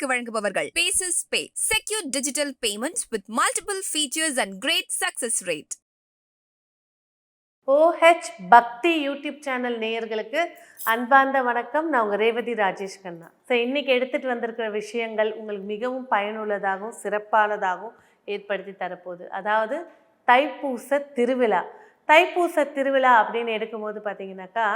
உங்களுக்கு வழங்குபவர்கள். Paces pay secure digital payments with multiple features and great success rate O H Bhakti YouTube channel நேயர்களுக்கு அன்பார்ந்த வணக்கம். நான் உங்கள் ரேவதி ராஜேஷ் கண்ணா. ஸோ இன்றைக்கி எடுத்துகிட்டு வந்திருக்கிற விஷயங்கள் உங்களுக்கு மிகவும் பயனுள்ளதாகவும் சிறப்பானதாகவும் ஏற்படுத்தி தரப்போகுது. அதாவது தைப்பூச திருவிழா. தைப்பூச திருவிழா அப்படின்னு எடுக்கும்போது பார்த்தீங்கன்னாக்கா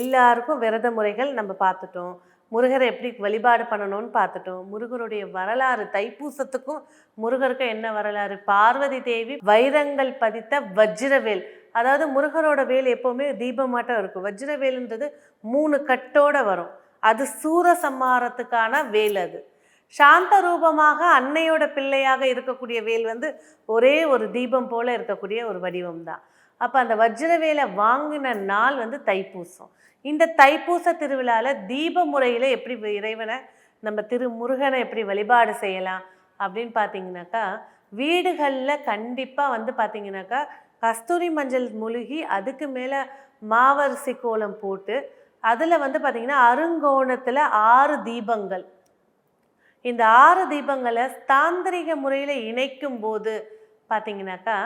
எல்லாருக்கும் விரத முறைகள் நம்ம பார்த்துட்டோம். முருகரை எப்படி வழிபாடு பண்ணணும்னு பார்த்துட்டோம். முருகருடைய வரலாறு தைப்பூசத்துக்கும் முருகருக்கும் என்ன வரலாறு? பார்வதி தேவி வைரங்கள் பதித்த வஜ்ரவேல். அதாவது முருகரோட வேல் எப்போவுமே தீபமாட்டம் இருக்கும். வஜ்ரவேலுன்றது மூணு கட்டோட வரும். அது சூரசம்மாரத்துக்கான வேல் அது. சாந்த ரூபமாக அன்னையோட பிள்ளையாக இருக்கக்கூடிய வேல் வந்து ஒரே ஒரு தீபம் போல இருக்கக்கூடிய ஒரு வடிவம் தான் அப்போ அந்த வஜ்ரவேலை வாங்கின நாள் வந்து தைப்பூசம். இந்த தைப்பூச திருவிழாவில் தீப முறையில் எப்படி இறைவனை நம்ம திரு முருகனை எப்படி வழிபாடு செய்யலாம் அப்படின்னு பார்த்தீங்கன்னாக்கா வீடுகளில் கண்டிப்பாக வந்து பார்த்தீங்கன்னாக்கா கஸ்தூரி மஞ்சள் முழுகி அதுக்கு மேலே மாவரிசி கோலம் போட்டு அதில் வந்து பார்த்திங்கன்னா அருங்கோணத்தில் ஆறு தீபங்கள். இந்த ஆறு தீபங்களை தாந்திரிக முறையில் இணைக்கும் போது பார்த்தீங்கன்னாக்கா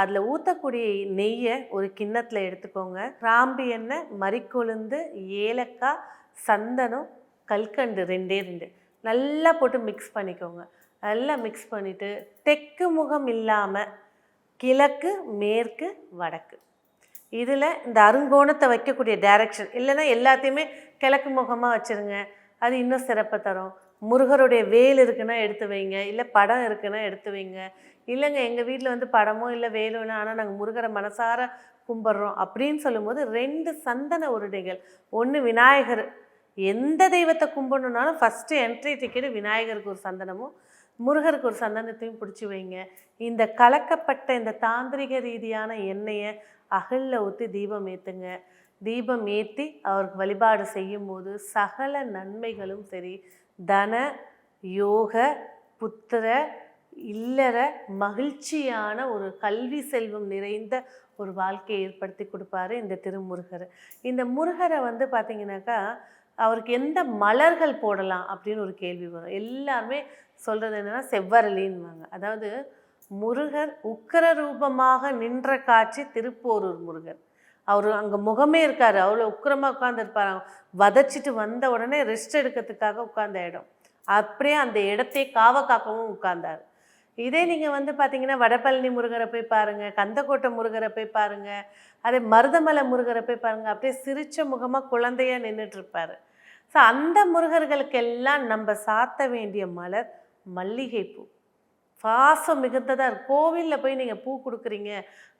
அதில் ஊற்றக்கூடிய நெய்யை ஒரு கிண்ணத்தில் எடுத்துக்கோங்க. கிராம்பு எண்ணெய் மறிக்கொழுந்து ஏலக்காய் சந்தனம் கல்கண்டு ரெண்டே ரெண்டு. நல்லா போட்டு மிக்ஸ் பண்ணிக்கோங்க. நல்லா மிக்ஸ் பண்ணிவிட்டு தெற்கு முகம் இல்லாமல் கிழக்கு மேற்கு வடக்கு. இதில் இந்த அருங்கோணத்தை வைக்கக்கூடிய டைரக்ஷன் இல்லைன்னா எல்லாத்தையுமே கிழக்கு முகமாக வச்சுருங்க. அது இன்னும் சிறப்பை தரும். முருகருடைய வேல் இருக்குன்னா எடுத்து வைங்க இல்லை படம் இருக்குன்னா எடுத்து வைங்க. இல்லைங்க எங்கள் வீட்டில் வந்து படமோ இல்லை வேலும்னா ஆனால் நாங்கள் முருகரை மனசார கும்பிட்றோம் அப்படின்னு சொல்லும்போது ரெண்டு சந்தன உருடைகள் ஒன்று விநாயகர். எந்த தெய்வத்தை கும்பிடணுன்னாலும் ஃபஸ்ட்டு என்ட்ரி டிக்கெட்டு விநாயகருக்கு ஒரு சந்தனமும் முருகருக்கு ஒரு சந்தனத்தையும் பிடிச்சி வைங்க. இந்த கலக்கப்பட்ட இந்த தாந்திரிக ரீதியான எண்ணெயை அகலில் ஊற்றி தீபம் ஏற்றுங்க தீபம் ஏற்றி அவருக்கு வழிபாடு செய்யும்போது சகல நன்மைகளும் சரி தன யோக புத்திர இல்லற மகிழ்ச்சியான ஒரு கல்வி செல்வம் நிறைந்த ஒரு வாழ்க்கையை ஏற்படுத்தி கொடுப்பாரு இந்த திருமுருகர். இந்த முருகரை வந்து பார்த்திங்கனாக்கா அவருக்கு எந்த மலர்கள் போடலாம் அப்படின்னு ஒரு கேள்வி வரும். எல்லாருமே சொல்கிறது என்னென்னா செவ்வரளின்வாங்க. அதாவது முருகர் உக்கர ரூபமாக நின்ற காட்சி திருப்போரூர் முருகர். அவர் அங்கே முகமே இருக்கார். அவ்வளோ உக்கிரமாக உட்காந்துருப்பார் வதச்சிட்டு வந்த உடனே ரெஸ்ட் எடுக்கிறதுக்காக உட்கார்ந்த இடம். அப்படியே அந்த இடத்தையே காவ காக்கவும் உட்கார்ந்தார். இதே நீங்கள் வந்து பார்த்தீங்கன்னா வடபழனி முருகரை போய் பாருங்கள் கந்தக்கோட்டை முருகரை போய் பாருங்கள் அதே மருதமலை முருகரை போய் பாருங்கள் அப்படியே சிரித்த முகமாக குழந்தையாக நின்றுட்டுருப்பார் ஸோ அந்த முருகர்களுக்கெல்லாம் நம்ம சாத்த வேண்டிய மலர் மல்லிகைப்பூ. பாசம் மிகுந்ததாக இருக்கும் கோவிலில் போய் நீங்கள் பூ கொடுக்குறீங்க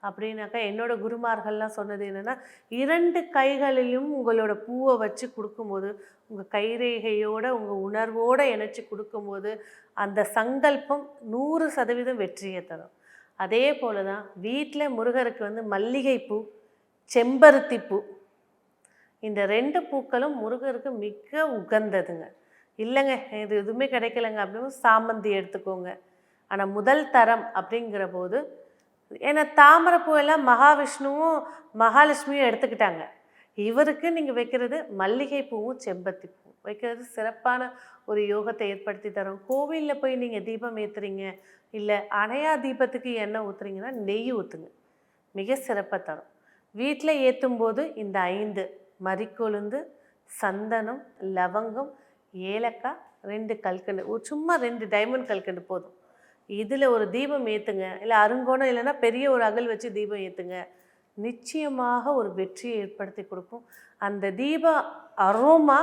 அப்படின்னாக்கா என்னோடய குருமார்கள்லாம் சொன்னது என்னென்னா இரண்டு கைகளிலும் உங்களோட பூவை வச்சு கொடுக்கும்போது உங்கள் கைரேகையோட உங்கள் உணர்வோடு இணைச்சி கொடுக்கும்போது அந்த சங்கல்பம் நூறு சதவீதம் வெற்றியை தரும். அதே போல் தான் வீட்டில் முருகருக்கு வந்து மல்லிகைப்பூ செம்பருத்தி பூ. இந்த ரெண்டு பூக்களும் முருகருக்கு மிக உகந்ததுங்க. இல்லைங்க இது எதுவுமே கிடைக்கலங்க அப்படின்னு சாமந்தி எடுத்துக்கோங்க. ஆனால் முதல் தரம் அப்படிங்கிற போது ஏன்னா தாமரைப்பூ எல்லாம் மகாவிஷ்ணுவும் மகாலட்சுமியும் எடுத்துக்கிட்டாங்க. இவருக்கு நீங்கள் வைக்கிறது மல்லிகை பூவும் செம்பருத்தி பூ வைக்கிறது சிறப்பான ஒரு யோகத்தை ஏற்படுத்தி தரும். கோவிலில் போய் நீங்கள் தீபம் ஏற்றுறீங்க இல்லை அணையா தீபத்துக்கு எண்ணெய் ஊற்றுறீங்கன்னா நெய் ஊற்றுங்க மிக சிறப்பாக தரும். வீட்டில் ஏற்றும் போது இந்த ஐந்து மறிக்கொழுந்து சந்தனம் லவங்கம் ஏலக்காய் ரெண்டு கல்கண்டு சும்மா ரெண்டு டைமண்ட் கல்கண்டு போதும். இதில் ஒரு தீபம் ஏற்றுங்க இல்லை அருங்கோணம் இல்லைன்னா பெரிய ஒரு அகல் வச்சு தீபம் ஏற்றுங்க நிச்சயமாக ஒரு வெற்றியை ஏற்படுத்தி கொடுக்கும். அந்த தீப அரோமா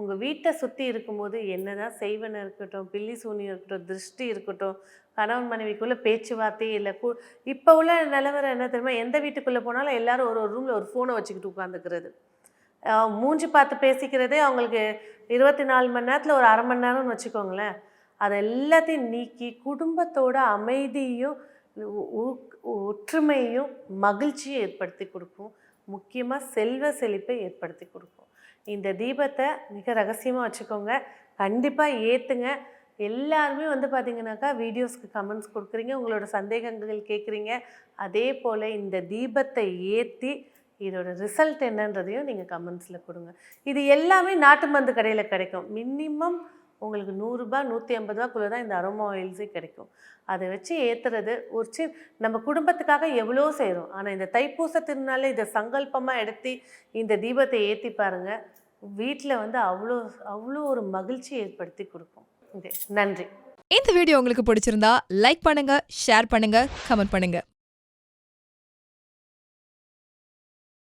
உங்கள் வீட்டை சுற்றி இருக்கும்போது என்ன தான் செய்வன இருக்கட்டும் பில்லி சூனியம் இருக்கட்டும் திருஷ்டி இருக்கட்டும் கணவன் மனைவிக்குள்ளே பேச்சுவார்த்தையே இல்லை. கு இப்போ உள்ள நிலவரம் என்ன தெரியுமா? எந்த வீட்டுக்குள்ளே போனாலும் எல்லாரும் ஒரு ஒரு ரூமில் ஒரு ஃபோனை வச்சுக்கிட்டு உட்காந்துக்கிறது மூஞ்சி பார்த்து பேசிக்கிறதே அவங்களுக்கு இருபத்தி நாலு மணி நேரத்தில் ஒரு அரை மணி நேரம்னு வச்சுக்கோங்களேன். அதை எல்லாத்தையும் நீக்கி குடும்பத்தோட அமைதியும் ஒற்றுமையும் மகிழ்ச்சியும் ஏற்படுத்தி கொடுக்கும். முக்கியமாக செல்வ செழிப்பை ஏற்படுத்தி கொடுக்கும். இந்த தீபத்தை மிக ரகசியமாக வச்சுக்கோங்க. கண்டிப்பாக ஏற்றுங்க எல்லாருமே வந்து பார்த்தீங்கன்னாக்கா வீடியோஸ்க்கு கமெண்ட்ஸ் கொடுக்குறீங்க. உங்களோட சந்தேகங்கள் கேட்குறீங்க அதே போல் இந்த தீபத்தை ஏற்றி இதோட ரிசல்ட் என்னன்றதையும் நீங்கள் கமெண்ட்ஸில் கொடுங்க. இது எல்லாமே நாட்டு மருந்து கடையில் கிடைக்கும். மினிமம் உங்களுக்கு நூறுரூபா நூற்றி ஐம்பது ரூபாக்குள்ளே தான் இந்த அரோமா ஆயில்ஸே கிடைக்கும். அதை வச்சு ஏற்றுறது ஒரு சி நம்ம குடும்பத்துக்காக எவ்வளோ செய்கிறோம் ஆனால் இந்த தைப்பூச திருநாளில் இதை சங்கல்பமாக எடுத்து இந்த தீபத்தை ஏற்றி பாருங்கள் வீட்டில் வந்து அவ்வளோ அவ்வளோ ஒரு மகிழ்ச்சி ஏற்படுத்தி கொடுக்கும். நன்றி. இந்த வீடியோ உங்களுக்கு பிடிச்சிருந்தா லைக் பண்ணுங்கள் ஷேர் பண்ணுங்கள் கமெண்ட் பண்ணுங்கள்